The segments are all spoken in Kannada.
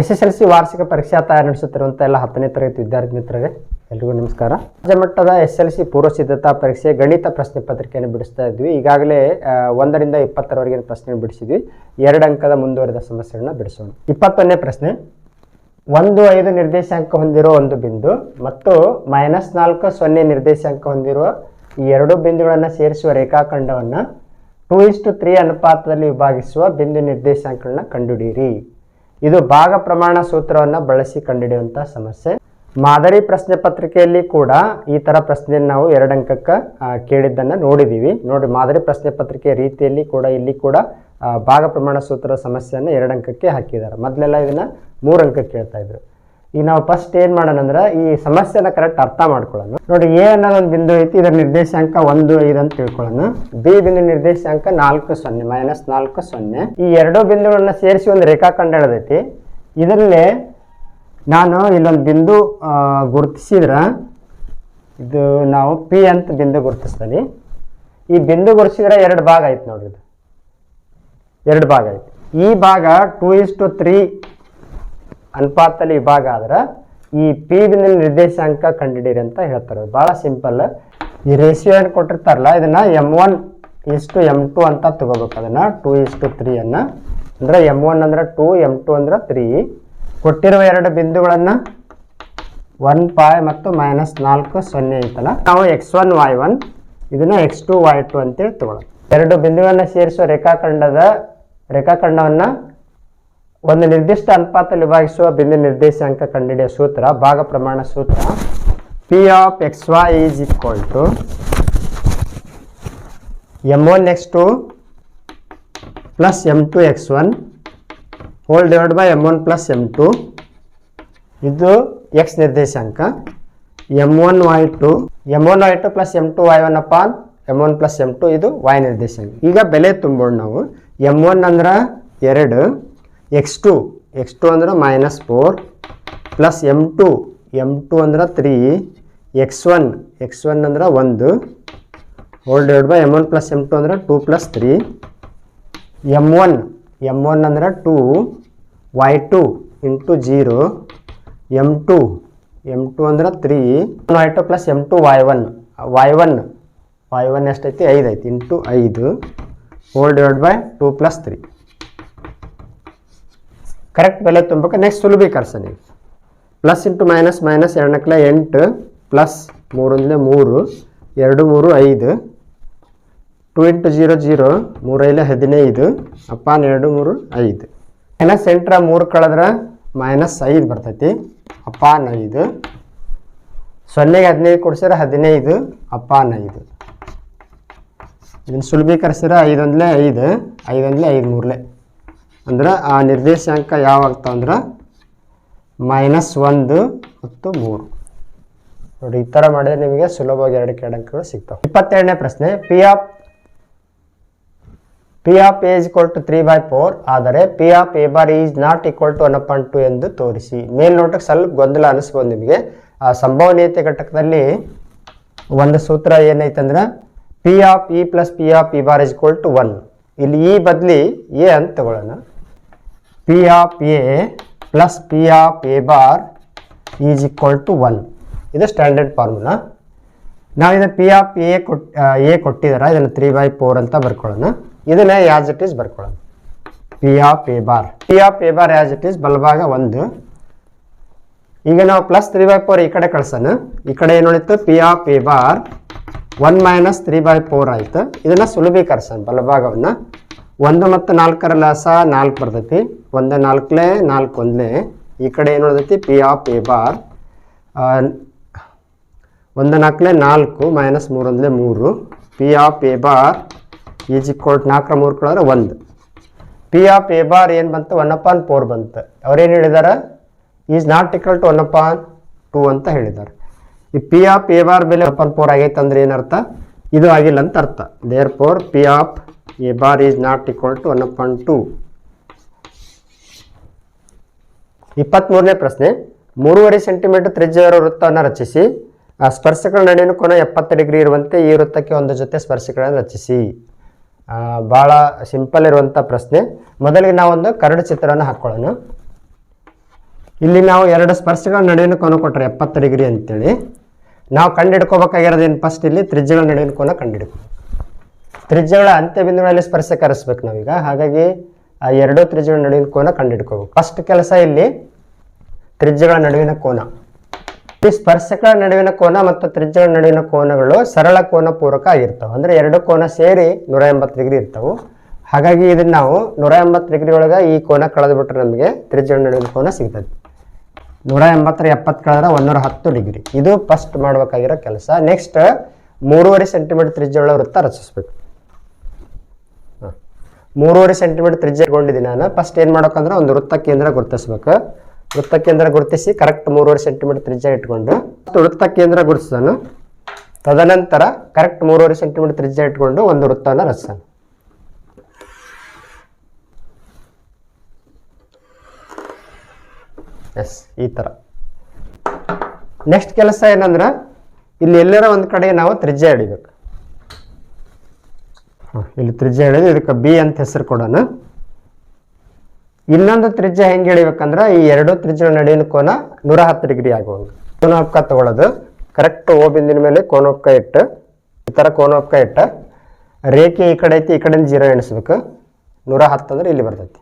ಎಸ್ ಎಸ್ ಎಲ್ ಸಿ ವಾರ್ಷಿಕ ಪರೀಕ್ಷಾ ತಯಾರಿ ನಡೆಸುತ್ತಿರುವಂಥ ಎಲ್ಲ ಹತ್ತನೇ ತರಗತಿ ವಿದ್ಯಾರ್ಥಿ ಮಿತ್ರರೇ, ಎಲ್ರಿಗೂ ನಮಸ್ಕಾರ. ರಾಜ್ಯ ಮಟ್ಟದ ಎಸ್ ಎಲ್ ಸಿ ಪೂರ್ವ ಸಿದ್ಧತಾ ಪರೀಕ್ಷೆ ಗಣಿತ ಪ್ರಶ್ನೆ ಪತ್ರಿಕೆಯನ್ನು ಬಿಡಿಸ್ತಾ ಇದ್ವಿ. ಈಗಾಗಲೇ ಒಂದರಿಂದ ಇಪ್ಪತ್ತರವರೆಗಿನ ಪ್ರಶ್ನೆ ಬಿಡಿಸಿದ್ವಿ. ಎರಡು ಅಂಕದ ಮುಂದುವರೆದ ಸಮಸ್ಯೆಗಳನ್ನ ಬಿಡಿಸೋಣ. ಇಪ್ಪತ್ತೊಂದನೇ ಪ್ರಶ್ನೆ, ಒಂದು ಐದು ನಿರ್ದೇಶಾಂಕ ಹೊಂದಿರುವ ಒಂದು ಬಿಂದು ಮತ್ತು ಮೈನಸ್ ನಾಲ್ಕು ಸೊನ್ನೆ ನಿರ್ದೇಶಾಂಕ ಹೊಂದಿರುವ ಈ ಎರಡು ಬಿಂದುಗಳನ್ನು ಸೇರಿಸುವ ರೇಖಾಖಂಡವನ್ನು ಟೂ ಇಸ್ಟು ತ್ರೀ ಅನುಪಾತದಲ್ಲಿ ವಿಭಾಗಿಸುವ ಬಿಂದು ನಿರ್ದೇಶಾಂಕಗಳನ್ನ ಕಂಡುಹಿಡಿಯಿರಿ. ಇದು ಭಾಗ ಪ್ರಮಾಣ ಸೂತ್ರವನ್ನು ಬಳಸಿ ಕಂಡುಹಿಡಿಯುವಂಥ ಸಮಸ್ಯೆ. ಮಾದರಿ ಪ್ರಶ್ನೆ ಪತ್ರಿಕೆಯಲ್ಲಿ ಕೂಡ ಈ ಥರ ಪ್ರಶ್ನೆಯನ್ನು ನಾವು ಎರಡು ಅಂಕಕ್ಕೆ ಕೇಳಿದ್ದನ್ನ ನೋಡಿದ್ದೀವಿ ನೋಡಿ, ಮಾದರಿ ಪ್ರಶ್ನೆ ಪತ್ರಿಕೆ ರೀತಿಯಲ್ಲಿ ಕೂಡ ಇಲ್ಲಿ ಕೂಡ ಭಾಗ ಪ್ರಮಾಣ ಸೂತ್ರದ ಸಮಸ್ಯೆಯನ್ನು ಎರಡು ಅಂಕಕ್ಕೆ ಹಾಕಿದ್ದಾರೆ. ಮೊದಲೆಲ್ಲ ಇದನ್ನು ಮೂರು ಅಂಕಕ್ಕೆ ಕೇಳ್ತಾ ಇದ್ರು. ಈಗ ನಾವು ಫಸ್ಟ್ ಏನು ಮಾಡೋಣ ಅಂದ್ರೆ ಈ ಸಮಸ್ಯೆನ ಕರೆಕ್ಟ್ ಅರ್ಥ ಮಾಡ್ಕೊಳ್ಳೋಣ. ನೋಡಿ ಎ ಅನ್ನೋದೊಂದು ಬಿಂದು ಐತಿ, ಇದರ ನಿರ್ದೇಶಾಂಕ ಒಂದು, ಐದು ಅಂತ ತಿಳ್ಕೊಳ್ಳೋಣ. ಬಿ ಬಿಂದು ನಿರ್ದೇಶಾಂಕ ನಾಲ್ಕು, ಸೊನ್ನೆ ಮೈನಸ್ ನಾಲ್ಕು, ಸೊನ್ನೆ. ಈ ಎರಡು ಬಿಂದುಗಳನ್ನ ಸೇರಿಸಿ ಒಂದು ರೇಖಾಖಂಡ ಹೇಳದೈತಿ. ಇದರಲ್ಲಿ ನಾನು ಇಲ್ಲೊಂದು ಬಿಂದು ಗುರುತಿಸಿದ್ರೆ ಗುರುತಿಸಿದ್ರ, ಇದು ನಾವು ಪಿ ಅಂತ ಬಿಂದು ಗುರುತಿಸ್ತೀನಿ ಈ ಬಿಂದು ಗುರುತಿಸಿದ್ರೆ ಎರಡು ಭಾಗ ಐತೆ ನೋಡ್ರಿ ಇದು. ಎರಡು ಭಾಗ ಐತೆ. ಈ ಭಾಗ ಟೂ ಇಸ್ ಟು ತ್ರೀ ಅನುಪಾತದಲ್ಲಿ ವಿಭಾಗ ಆದ್ರೆ ಈ ಪಿ ಬಿಂದಿನ ನಿರ್ದೇಶಾಂಕ ಕಂಡುಹಿಡಿಯಿರಿ ಅಂತ ಹೇಳ್ತಾರೆ. ಭಾಳ ಸಿಂಪಲ್. ಈ ರೇಷಿಯೋ ಏನು ಕೊಟ್ಟಿರ್ತಾರಲ್ಲ, ಇದನ್ನ ಎಂ ಒನ್ ಇಷ್ಟು ಎಂ ಟು ಅಂತ ತಗೋಬೇಕು. ಅದನ್ನ ಟೂ ಇಷ್ಟು ತ್ರೀ ಅನ್ನ. ಅಂದ್ರೆ ಎಂ ಒನ್ ಅಂದ್ರೆ ಟೂ ಎಂ ಟು ಅಂದ್ರೆ ತ್ರೀ ಕೊಟ್ಟಿರುವ ಎರಡು ಬಿಂದುಗಳನ್ನು ಒನ್ ಪಾಯ್ ಮತ್ತು ಮೈನಸ್ ನಾಲ್ಕು ಸೊನ್ನೆ ಐತಲ್ಲ, ನಾವು ಎಕ್ಸ್ ಒನ್ ವೈ ಒನ್ ಇದನ್ನ ಎಕ್ಸ್ ಟು ವೈ ಟು ಅಂತೇಳಿ ತಗೊಳ್ಳೋಣ ಎರಡು ಬಿಂದುಗಳನ್ನು ಸೇರಿಸುವ ರೇಖಾಖಂಡದ ರೇಖಾಖಂಡವನ್ನು ಒಂದು ನಿರ್ದಿಷ್ಟ ಅನುಪಾತದಲ್ಲಿ ವಿಭಾಗಿಸುವ ಬಿಂದು ನಿರ್ದೇಶಾಂಕ ಕಂಡುಹಿಡಿಯ ಸೂತ್ರ, ಭಾಗ ಪ್ರಮಾಣ ಸೂತ್ರ. P of X Y is equal to M one X two plus M two X one whole divide by M one plus M two ಇದು ಎಕ್ಸ್ ನಿರ್ದೇಶಾಂಕ. M one Y two M one Y two plus M two Y one upon M one plus M two ಇದು ವೈ ನಿರ್ದೇಶಾಂಕ. ಈಗ ಬೆಲೆ ತುಂಬೋಣ ನಾವು. ಎಂ ಒನ್ ಅಂದ್ರೆ ಎರಡು. ಎಕ್ಸ್ ಟು ಎಕ್ಸ್ ಟು ಅಂದ್ರೆ minus four plus M two M two ಅಂದ್ರೆ three X one X one ಅಂದ್ರೆ ಒಂದು. Whole divide by M one plus M two ಅಂದ್ರೆ two plus three M one M one ಅಂದ್ರೆ two Y two into zero M two M two ಅಂದ್ರೆ three Y two plus M two Y one Y one Y one ಎಷ್ಟೈತಿ? ಐದು ಐತಿ. ಇಂಟು ಐದು. Whole divide by two plus three correct ಬೆಲೆ ತುಂಬಕ್ಕೆ ನೆಕ್ಸ್ಟ್ ಸುಲಭೀಕರಿಸ ನೀವು. ಪ್ಲಸ್ ಇಂಟು ಮೈನಸ್ ಮೈನಸ್ ಎರಡನಕ್ಲೆ ಎಂಟು ಪ್ಲಸ್ ಮೂರಿಂದ ಮೂರು, ಎರಡು, ಮೂರು, ಐದು. ಟು ಇಂಟು ಜೀರೋ ಜೀರೋ ಮೂರೈಲೆ ಹದಿನೈದು ಅಪ್ಪಾನ್ ಎರಡು ಮೂರು, ಐದು. ಮೈನಸ್ ಎಂಟರ ಮೂರು ಕಳೆದ್ರೆ ಮೈನಸ್ ಐದು ಬರ್ತೈತಿ ಅಪ್ಪಾನ್ ಐದು ಸೊನ್ನೆಗೆ ಹದಿನೈದು ಕೊಡ್ಸಿದ್ರೆ ಹದಿನೈದು ಅಪ್ಪಾನ್ ಐದು ಇದನ್ನು ಸುಲಭೀಕರಿಸಿದ್ರೆ ಐದೊಂದಲೇ ಐದು ಐದೊಂದಲೇ ಐದು ಮೂರಲೆ. ಅಂದ್ರೆ ಆ ನಿರ್ದೇಶಾಂಕ ಯಾವಾಗ್ತಾವ ಅಂದ್ರೆ ಮೈನಸ್ ಒಂದು ಮತ್ತು ಮೂರು. ನೋಡಿ, ಈ ಥರ ಮಾಡಿದ್ರೆ ನಿಮಗೆ ಸುಲಭವಾಗಿ ಎರಡು ಅಂಕಗಳು ಸಿಗ್ತಾವೆ. ಇಪ್ಪತ್ತೆರಡನೇ ಪ್ರಶ್ನೆ P of P of A equal to three by four ಆದರೆ P of A bar is not equal to one point two ಎಂದು ತೋರಿಸಿ. ಮೇಲ್ನೋಟಕ್ಕೆ ಸ್ವಲ್ಪ ಗೊಂದಲ ಅನಿಸ್ಬೋದು ನಿಮಗೆ. ಆ ಸಂಭವನೀಯತೆ ಘಟಕದಲ್ಲಿ ಒಂದು ಸೂತ್ರ ಏನೈತಂದ್ರೆ P of E plus P of E bar is equal to one ಇಲ್ಲಿ ಈ ಬದಲಿ ಎ ಅಂತ ತಗೊಳ್ಳೋಣ. P of A plus P of A bar is equal to one ಇದು ಸ್ಟ್ಯಾಂಡರ್ಡ್ ಫಾರ್ಮುಲಾ ನಾವು ಇದನ್ನು ಪಿ ಆಫ್ ಎ ಕೊಟ್ ಎ ಕೊಟ್ಟಿದ್ದಾರೆ ಇದನ್ನು ತ್ರೀ ಬೈ ಫೋರ್ ಅಂತ ಬರ್ಕೊಳ್ಳೋಣ. ಇದನ್ನ as it is ಬರ್ಕೊಳ್ಳೋಣ. P of A bar P of A bar as it is ಬಲಭಾಗ ಒಂದು. ಈಗ ನಾವು ಪ್ಲಸ್ ತ್ರೀ ಬೈ ಫೋರ್ ಈ ಕಡೆ ಕಳ್ಸೋಣ. ಈ ಕಡೆ ಏನು ಉಳಿತು? P of A bar one minus three by four ಆಯಿತು. ಇದನ್ನು ಸುಲಭೀಕರಿಸೋಣ ಬಲಭಾಗವನ್ನು. ಒಂದು ಮತ್ತು ನಾಲ್ಕರ ಲಾಸ ನಾಲ್ಕು ಬರ್ತೈತಿ. ಒಂದು ನಾಲ್ಕಲೇ, ನಾಲ್ಕು ಒಂದಲೇ. ಈ ಕಡೆ ಏನು ಹೇಳ್ತೈತಿ ಪಿ ಆಫ್ ಎ ಬಾರ್ ಒಂದು ನಾಲ್ಕಲೇ, ನಾಲ್ಕು ಮೈನಸ್ ಮೂರೊಂದಲೇ ಮೂರು. P of A bar is equal ನಾಲ್ಕರ ಮೂರು ಕಳೆದ್ರೆ ಒಂದು. ಪಿ ಆಫ್ ಎ ಬಾರ್ ಏನು ಬಂತು? ಒನ್ ಅಪಾನ್ ಫೋರ್ ಬಂತು. ಅವ್ರೇನು ಹೇಳಿದ್ದಾರೆ is not equal to one upon two ಅಂತ ಹೇಳಿದ್ದಾರೆ ಈ ಪಿ ಆಫ್ ಎ ಬಾರ್ ಬೆಲೆ ಅಪಾನ್ ಫೋರ್ ಆಗೈತೆ ಅಂದ್ರೆ ಏನರ್ಥ? ಇದು ಆಗಿಲ್ಲ ಅಂತ ಅರ್ಥ. Therefore P of A bar is not equal to one upon two ಇಪ್ಪತ್ತ್ಮೂರನೇ ಪ್ರಶ್ನೆ, ಮೂರುವರೆ ಸೆಂಟಿಮೀಟರ್ ತ್ರಿಜ್ಯವಿರುವ ವೃತ್ತವನ್ನು ರಚಿಸಿ, ಆ ಸ್ಪರ್ಶಗಳ ನಡುವಿನ ಕೋನ ಎಪ್ಪತ್ತು ಡಿಗ್ರಿ ಇರುವಂತೆ ಈ ವೃತ್ತಕ್ಕೆ ಒಂದು ಜೊತೆ ಸ್ಪರ್ಶಗಳನ್ನು ರಚಿಸಿ. ಭಾಳ ಸಿಂಪಲ್ ಇರುವಂಥ ಪ್ರಶ್ನೆ. ಮೊದಲಿಗೆ ನಾವೊಂದು ಕರಡು ಚಿತ್ರವನ್ನು ಹಾಕ್ಕೊಳ್ಳೋಣ ಇಲ್ಲಿ ನಾವು ಎರಡು ಸ್ಪರ್ಶಗಳ ನಡುವಿನ ಕೋನ ಕೊಟ್ಟರೆ ಎಪ್ಪತ್ತು ಡಿಗ್ರಿ ಅಂತೇಳಿ. ನಾವು ಕಂಡಿಡ್ಕೋಬೇಕಾಗಿರೋದು ಏನು ಫಸ್ಟ್ ಇಲ್ಲಿ? ತ್ರಿಜ್ಯಗಳ ನಡುವಿನ ಕೋನ ಕಂಡಿಡ್ಕೊ ತ್ರಿಜ್ಯಗಳ ಅಂತ್ಯ ಬಿಂದುಗಳಲ್ಲಿ ಸ್ಪರ್ಶ ಕರೆಸ್ಬೇಕು ನಾವೀಗ. ಹಾಗಾಗಿ ಆ ಎರಡು ತ್ರಿಜ್ಯಗಳ ನಡುವಿನ ಕೋನ ಕಂಡಿಡ್ಕೋಬೇಕು ಫಸ್ಟ್ ಕೆಲಸ ಇಲ್ಲಿ ತ್ರಿಜ್ಯಗಳ ನಡುವಿನ ಕೋನ. ಈ ಸ್ಪರ್ಶಗಳ ನಡುವಿನ ಕೋನ ಮತ್ತು ತ್ರಿಜ್ಯಗಳ ನಡುವಿನ ಕೋನಗಳು ಸರಳ ಕೋನ ಪೂರಕ ಆಗಿರ್ತಾವೆ. ಅಂದ್ರೆ ಎರಡು ಕೋನ ಸೇರಿ ನೂರ ಎಂಬತ್ತು ಡಿಗ್ರಿ ಇರ್ತವೆ. ಹಾಗಾಗಿ ಇದನ್ನ ನಾವು ನೂರ ಎಂಬತ್ತು ಡಿಗ್ರಿ ಒಳಗೆ ಈ ಕೋನ ಕಳೆದು ಬಿಟ್ರೆ ನಮಗೆ ತ್ರಿಜ್ಯಗಳ ನಡುವಿನ ಕೋನ ಸಿಗ್ತದೆ. ನೂರ ಎಂಬತ್ತರ ಎಪ್ಪತ್ತು ಕಳೆದ್ರೆ ಒಂದೂರ ಹತ್ತು ಡಿಗ್ರಿ. ಇದು ಫಸ್ಟ್ ಮಾಡಬೇಕಾಗಿರೋ ಕೆಲಸ. ನೆಕ್ಸ್ಟ್ ಮೂರುವರೆ ಸೆಂಟಿಮೀಟರ್ ತ್ರಿಜ್ಯಗಳ ವೃತ್ತ ರಚಿಸ್ಬೇಕು. ಮೂರುವರೆ ಸೆಂಟಿಮೀಟರ್ ತ್ರಿಜ್ಯ ಇಟ್ಕೊಂಡಿದ್ದೀನಿ ನಾನು. ಫಸ್ಟ್ ಏನು ಮಾಡೋಕ್ಕಂದ್ರೆ ಒಂದು ವೃತ್ತ ಕೇಂದ್ರ ಗುರುತಿಸ್ಬೇಕು. ವೃತ್ತ ಕೇಂದ್ರ ಗುರುತಿಸಿ ಕರೆಕ್ಟ್ ಮೂರುವರೆ ಸೆಂಟಿಮೀಟರ್ ತ್ರಿಜ್ಯ ಇಟ್ಕೊಂಡು, ಮತ್ತು ವೃತ್ತ ಕೇಂದ್ರ ಗುರುತಿಸೋನು. ತದನಂತರ ಕರೆಕ್ಟ್ ಮೂರುವರೆ ಸೆಂಟಿಮೀಟರ್ ತ್ರಿಜ್ಯ ಇಟ್ಕೊಂಡು ಒಂದು ವೃತ್ತನ ರಚಿಸೋಣ ಎಸ್ ಈ ಥರ ನೆಕ್ಸ್ಟ್ ಕೆಲಸ ಏನಂದ್ರೆ, ಇಲ್ಲಿ ಎಲ್ಲರ ಒಂದು ಕಡೆ ನಾವು ತ್ರಿಜ್ಯ ಹಿಡಿಬೇಕು. ಹ, ಇಲ್ಲಿ ತ್ರಿಜ್ಯ ಹೇಳಿದ್ರೆ ಇದಕ್ಕೆ ಬಿ ಅಂತ ಹೆಸರು ಕೊಡೋಣ. ಇನ್ನೊಂದು ತ್ರಿಜ್ಯ ಹೆಂಗೆ ಹಿಡಿಬೇಕಂದ್ರೆ ಈ ಎರಡು ತ್ರಿಜ್ಯಗಳ ನಡುವಿನ ಕೋನ ನೂರ ಹತ್ತು ಡಿಗ್ರಿ ಆಗುವಂಗೆ. ಕೋನೋಪ್ಕ ತಗೊಳ್ಳೋದು. ಕರೆಕ್ಟ್ ಓ ಬಿಂದಿನ ಮೇಲೆ ಕೋನೋಪ್ಕ ಇಟ್ಟು ಈ ಥರ ಕೋನೋಪ್ಕ ಇಟ್ಟು. ರೇಖೆ ಈ ಕಡೆ ಐತಿ ಈ ಕಡೆಯಿಂದ ಜೀರೋ ಎಣಿಸ್ಬೇಕು. ನೂರ ಹತ್ತು ಅಂದ್ರೆ ಇಲ್ಲಿ ಬರ್ತೈತಿ.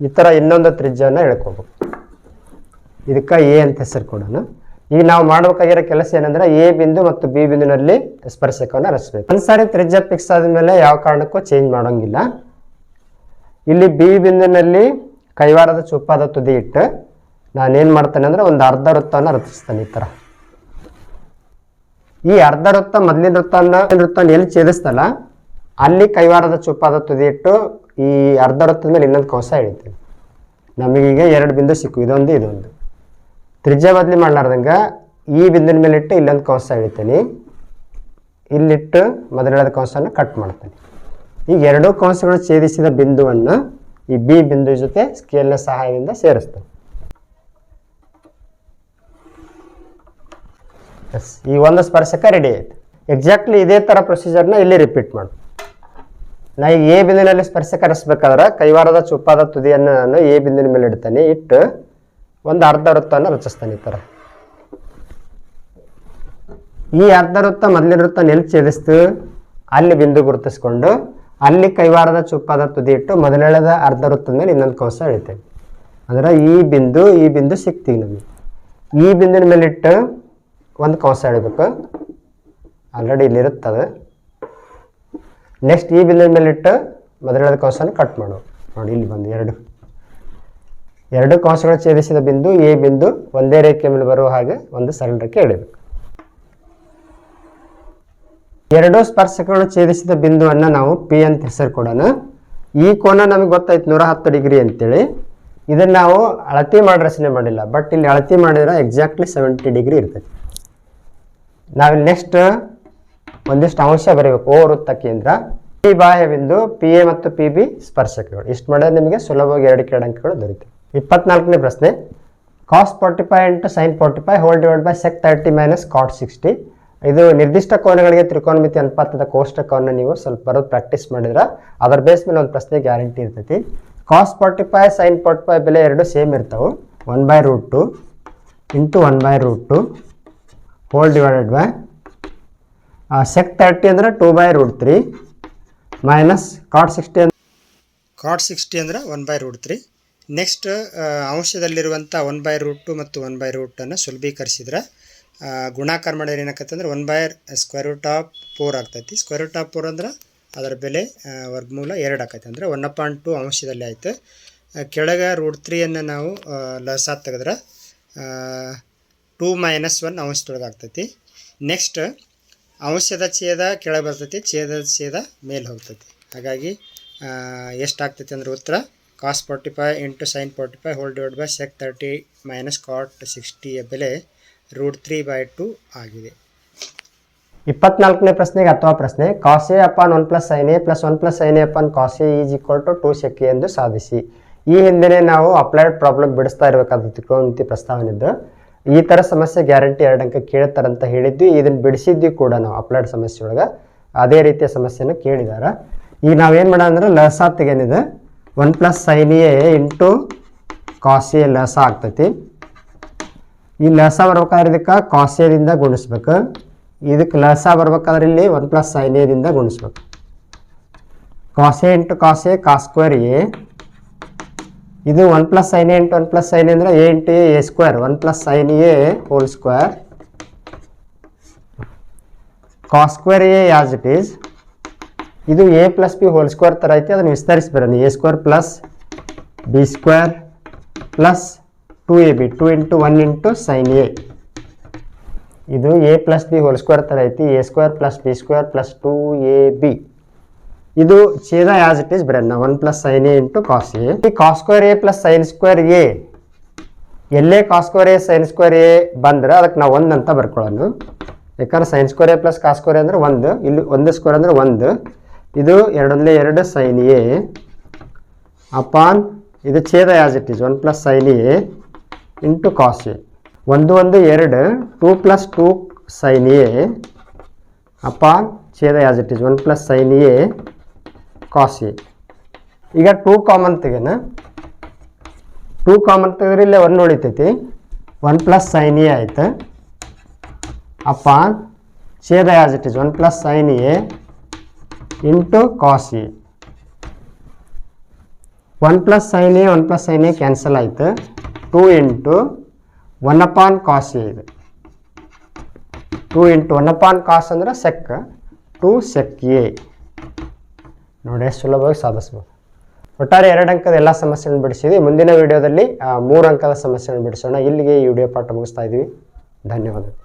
ಈ ಥರ ಇನ್ನೊಂದು ತ್ರಿಜ್ಯನ ಹೇಳ್ಕೋಬೇಕು ಇದಕ್ಕೆ ಎ ಅಂತ ಹೆಸರು ಕೊಡೋಣ. ಈಗ ನಾವು ಮಾಡಬೇಕಾಗಿರೋ ಕೆಲಸ ಏನಂದ್ರೆ ಎ ಬಿಂದು ಮತ್ತು ಬಿ ಬಿಂದುನಲ್ಲಿ ಸ್ಪರ್ಶಕವನ್ನು ರಚಿಸಬೇಕು. ಒಂದ್ಸಾರಿ ತ್ರಿಜ್ಯ ಫಿಕ್ಸ್ ಆದಮೇಲೆ ಯಾವ ಕಾರಣಕ್ಕೂ ಚೇಂಜ್ ಮಾಡೋಂಗಿಲ್ಲ. ಇಲ್ಲಿ ಬಿ ಬಿಂದುನಲ್ಲಿ ಕೈವಾರದ ಚುಪ್ಪಾದ ತುದಿ ಇಟ್ಟು ನಾನೇನು ಮಾಡ್ತೇನೆ ಅಂದ್ರೆ ಒಂದು ಅರ್ಧ ವೃತ್ತವನ್ನು ರಚಿಸ್ತೇನೆ ಈ ಥರ ಈ ಅರ್ಧ ವೃತ್ತ ಮೊದಲಿನ ವೃತ್ತನ ವೃತ್ತನ ಎಲ್ಲಿ ಛೇದಿಸ್ತಲ್ಲ, ಅಲ್ಲಿ ಕೈವಾರದ ಚುಪ್ಪಾದ ತುದಿ ಇಟ್ಟು ಈ ಅರ್ಧ ವೃತ್ತದ ಮೇಲೆ ಇನ್ನೊಂದು ಕೋಸ ಎಳಿತೀನಿ. ನಮಗೀಗ ಎರಡು ಬಿಂದು ಸಿಕ್ಕು, ಇದೊಂದು ಇದೊಂದು. ತ್ರಿಜ್ಯ ಬದಲಿ ಮಾಡ್ಲಾರ್ದಂಗೆ ಈ ಬಿಂದಿನ ಮೇಲೆ ಇಟ್ಟು ಇಲ್ಲೊಂದು ಕವಸ ಎಳಿತೀನಿ ಇಲ್ಲಿಟ್ಟು ಮೊದಲೆಳೆದ ಕವಸನ ಕಟ್ ಮಾಡ್ತೀನಿ. ಈಗ ಎರಡೂ ಕವಸಗಳು ಛೇದಿಸಿದ ಬಿಂದುವನ್ನು ಈ ಬಿ ಬಿಂದು ಜೊತೆ ಸ್ಕೇಲ್ನ ಸಹಾಯದಿಂದ ಸೇರಿಸ್ತೇನೆ ಎಸ್ ಈ ಒಂದು ಸ್ಪರ್ಶಕ ರೆಡಿ ಆಯ್ತು. ಎಕ್ಸಾಕ್ಟ್ಲಿ ಇದೇ ಥರ ಪ್ರೊಸೀಜರ್ನ ಇಲ್ಲಿ ರಿಪೀಟ್ ಮಾಡು. ನಾ ಈ ಎ ಬಿಂದಿನಲ್ಲಿ ಸ್ಪರ್ಶಕ ರಚಿಸ್ಬೇಕಾದ್ರೆ ಕೈವಾರದ ಚುಪ್ಪಾದ ತುದಿಯನ್ನು ನಾನು ಎ ಬಿಂದಿನ ಮೇಲೆ ಇಡ್ತೇನೆ. ಇಟ್ಟು ಒಂದು ಅರ್ಧ ವೃತ್ತವನ್ನು ರಚಿಸ್ತಾನೆ ಈ ಥರ. ಈ ಅರ್ಧ ವೃತ್ತ ಮೊದಲಿನ ವೃತ್ತ ಛೇದಿಸ್ತು. ಅಲ್ಲಿ ಬಿಂದು ಗುರುತಿಸ್ಕೊಂಡು, ಅಲ್ಲಿ ಕೈವಾರದ ಚುಪ್ಪಾದ ತುದಿ ಇಟ್ಟು ಮೊದಲೆಳೆದ ಅರ್ಧ ವೃತ್ತದ ಮೇಲೆ ಇನ್ನೊಂದು ಕವಸ ಎಳಿತೇವೆ ಅಂದ್ರೆ ಈ ಬಿಂದು ಈ ಬಿಂದು ಸಿಗ್ತೀವಿ ನಮಗೆ. ಈ ಬಿಂದಿನ ಮೇಲೆ ಇಟ್ಟು ಒಂದು ಕವಸ ಎಳಿಬೇಕು. ಆಲ್ರೆಡಿ ಇಲ್ಲಿರುತ್ತದೆ ನೆಕ್ಸ್ಟ್ ಈ ಬಿಂದಿನ ಮೇಲೆ ಇಟ್ಟು ಮೊದಲೆಳೆದ ಕವಸನ ಕಟ್ ಮಾಡು. ನೋಡಿ, ಇಲ್ಲಿ ಬಂದು ಎರಡು. ಎರಡು ಕವಸಗಳು ಛೇದಿಸಿದ ಬಿಂದು ಎ ಬಿಂದು ಒಂದೇ ರೇಖೆ ಮೇಲೆ ಬರುವ ಹಾಗೆ ಒಂದು ಸರಳ ರೇಖೆ ಎರಡು ಸ್ಪರ್ಶಕಗಳು ಛೇದಿಸಿದ ಬಿಂದುವನ್ನು ನಾವು ಪಿ ಅಂತ ಹೆಸರು ಕೊಡೋಣ ಈ ಕೋನ ನಮಗೆ ಗೊತ್ತಾಯ್ತು ನೂರ ಹತ್ತು ಡಿಗ್ರಿ ಅಂತೇಳಿ. ಇದನ್ನು ನಾವು ಅಳತೆ ಮಾಡಿ ರಚನೆ ಮಾಡಿಲ್ಲ ಬಟ್ ಇಲ್ಲಿ ಅಳತೆ ಮಾಡಿದ್ರೆ ಎಕ್ಸಾಕ್ಟ್ಲಿ ಸೆವೆಂಟಿ ಡಿಗ್ರಿ ಇರ್ತೈತಿ ನಾವಿಲ್ಲಿ ನೆಕ್ಸ್ಟ್ ಒಂದಿಷ್ಟು ಅಂಶ ಬರೀಬೇಕು ಓ ವೃತ್ತ ಕೇಂದ್ರ. ಪಿ ಬಾಹ್ಯ ಬಿಂದು ಪಿ ಎ ಮತ್ತು ಪಿ ಬಿ ಸ್ಪರ್ಶಕಗಳು. ಇಷ್ಟು ಮಾಡಿದ್ರೆ ನಿಮಗೆ ಸುಲಭವಾಗಿ ಎರಡು ಅಂಕಗಳು ದೊರೀತವೆ ಇಪ್ಪತ್ನಾಲ್ಕನೇ ಪ್ರಶ್ನೆ cos forty five into sine forty five whole divide by sec thirty minus cot sixty ಇದು ನಿರ್ದಿಷ್ಟ ಕೋನಗಳಿಗೆ ತ್ರಿಕೋನಮಿತಿ ಅನುಪಾತದ ಕೋಷ್ಟಕವನ್ನು ನೀವು ಸ್ವಲ್ಪ ಬರೋದು ಪ್ರಾಕ್ಟೀಸ್ ಮಾಡಿದ್ರೆ ಅದರ ಬೇಸ್ ಮೇಲೆ ಒಂದು ಪ್ರಶ್ನೆ ಗ್ಯಾರಂಟಿ ಇರ್ತೈತಿ. Cos forty five sine forty five ಬೆಲೆ ಎರಡು ಸೇಮ್ ಇರ್ತಾವೆ. One by root two into one by root two whole divided by sec thirty ಅಂದರೆ two by root three minus cot sixty ಅಂದ್ರೆ ಕಾಟ್ ಸಿಕ್ಸ್ಟಿ ಅಂದರೆ one by root three next ಅಂಶದಲ್ಲಿರುವಂಥ one by root two ಮತ್ತು ಒನ್ ಬೈ ರೂಟನ್ನು ಸುಲಭೀಕರಿಸಿದ್ರೆ ಗುಣಾಕಾರ ಮಾಡಿದ್ರೆ ಏನಾಕತ್ತಂದ್ರೆ one by square root of four ಆಗ್ತೈತಿ. ಸ್ಕ್ವೇರ್ ರೂಟ್ ಆಫ್ ಫೋರ್ ಅಂದ್ರೆ ಅದರ ಬೆಲೆ ವರ್ಗಮೂಲ ಎರಡು ಆಕೈತೆ. ಅಂದರೆ ಒನ್ ಪಾಯಿಂಟ್ ಟು ಅಂಶದಲ್ಲಿ ಆಯಿತು. ಕೆಳಗೆ ರೂಟ್ ತ್ರೀಯನ್ನು ನಾವು ಲಸ ತೆಗೆದ್ರೆ ಟೂ ಮೈನಸ್ ಒನ್ ಅಂಶದೊಳಗಾಗ್ತೈತಿ ನೆಕ್ಸ್ಟ್ ಅಂಶದ ಛೇದ ಕೆಳಗೆ ಬರ್ತೈತಿ. ಛೇದದ ಛೇದ ಮೇಲೆ ಹೋಗ್ತೈತಿ. ಹಾಗಾಗಿ ಎಷ್ಟಾಗ್ತೈತಿ ಅಂದ್ರೆ ಉತ್ತರ cos forty five into sine forty five whole divide by sec thirty minus cot ಸಿಕ್ಸ್ಟಿಯ ಬೆಲೆ ರೂಟ್ ತ್ರೀ ಬೈ ಟು ಆಗಿದೆ. ಇಪ್ಪತ್ನಾಲ್ಕನೇ ಪ್ರಶ್ನೆಗೆ ಅಥವಾ ಪ್ರಶ್ನೆ cos upon one plus sine A plus one plus sine A upon cos is equal to two sec ಎಂದು ಸಾಧಿಸಿ. ಈ ಹಿಂದೆ ನಾವು ಅಪ್ಲೈಡ್ ಪ್ರಾಬ್ಲಮ್ ಬಿಡಿಸ್ತಾ ಇರಬೇಕಾದ ತ್ರಿಕೋನಮಿತಿ ಪ್ರಸ್ತಾವನೆದ್ದು ಈ ಥರ ಸಮಸ್ಯೆ ಗ್ಯಾರಂಟಿ ಎರಡು ಅಂಕ ಕೇಳ್ತಾರಂತ ಹೇಳಿದ್ವಿ ಇದನ್ನು ಬಿಡಿಸಿದ್ವಿ ಕೂಡ ನಾವು ಅಪ್ಲೈಡ್ ಸಮಸ್ಯೆ ಒಳಗೆ ಅದೇ ರೀತಿಯ ಸಮಸ್ಯೆನ ಕೇಳಿದಾರೆ. ಈಗ ನಾವೇನು ಮಾಡೋಣ ಅಂದ್ರೆ ಲಸಾ ತೆಗೇನಿದೆ one plus sine A into cos A ಲಸ ಆಗ್ತೈತಿ. ಈ ಲಸ ಬರ್ಬೇಕಾದ್ರೆ ಇದಕ್ಕೆ ಕಾಸ್ ಎದಿಂದ ಗುಣಿಸ್ಬೇಕು. ಇದಕ್ಕೆ ಲಸ ಬರ್ಬೇಕಾದ್ರೆ ಇಲ್ಲಿ ಒನ್ ಪ್ಲಸ್ ಸೈನ್ ಎದಿಂದ ಗುಣಿಸ್ಬೇಕು. Cos into cos A cos square A. ಇದು one plus sine A into one plus sine ಅಂದರೆ A into A A square one plus sine A whole square cos square A as it is ಇದು A plus B whole square ಥರ ಐತಿ, ಅದನ್ನು ವಿಸ್ತರಿಸಿ ಬರೋಣ A square plus B square plus two A B two into one into sine A ಇದು A plus B whole square ಥರ ಐತಿ. A square plus B square plus two A B ಇದು ಛೇದ ಆಸ್ ಇಟ್ ಈಸ್ ಬರೋಣ one plus sine A into cos A ಈ cos square A plus sine square A ಎಲ್ಲೇ cos square A sine square A ಬಂದ್ರೆ ಅದಕ್ಕೆ ನಾವು ಒಂದು ಅಂತ ಬರ್ಕೊಳ್ಳೋಣ ಯಾಕಂದ್ರೆ sine square A plus cos square ಅಂದರೆ ಒಂದು, ಇಲ್ಲಿ ಒಂದು ಸ್ಕ್ವೇರ್ ಅಂದರೆ ಒಂದು. ಇದು ಎರಡಲ್ಲೇ ಎರಡು ಸೈನ್ ಎ ಅಪಾನ್ ಇದು ಛೇದ as it is one plus sine A into cos A ಒಂದು ಒಂದು, ಎರಡು two plus two sine A upon ಛೇದ as it is one plus sine A cos A ಈಗ ಟೂ ಕಾಮನ್ ತೆಗೆನ? ಟೂ ಕಾಮನ್ ತೆಗೆದ್ರೆ ಇಲ್ಲೇ ಒನ್ ಉಳಿತೈತಿ. ಒನ್ ಪ್ಲಸ್ ಸೈನ್ ಎ ಆಯ್ತು. Upon ಛೇದ as it is one plus sine A into cos A one plus sine A one plus sine A cancel ಆಯ್ತು two into one upon cos A ಇದು two into one upon cos ಅಂದ್ರೆ ಸೆಕ್ ಟೂ ಸೆಕ್ ಎ ನೋಡಿ ಎಷ್ಟು ಸುಲಭವಾಗಿ ಸಾಧಿಸ್ಬೋದು ಒಟ್ಟಾರೆ ಎರಡು ಅಂಕದ ಎಲ್ಲ ಸಮಸ್ಯೆಗಳನ್ನು ಬಿಡಿಸಿದ್ವಿ. ಮುಂದಿನ ವಿಡಿಯೋದಲ್ಲಿ ಮೂರು ಅಂಕದ ಸಮಸ್ಯೆಯನ್ನು ಬಿಡಿಸೋಣ. ಇಲ್ಲಿಗೆ ಈ ವಿಡಿಯೋ ಪಾಠ ಮುಗಿಸ್ತಾ ಇದ್ದೀವಿ. ಧನ್ಯವಾದಗಳು.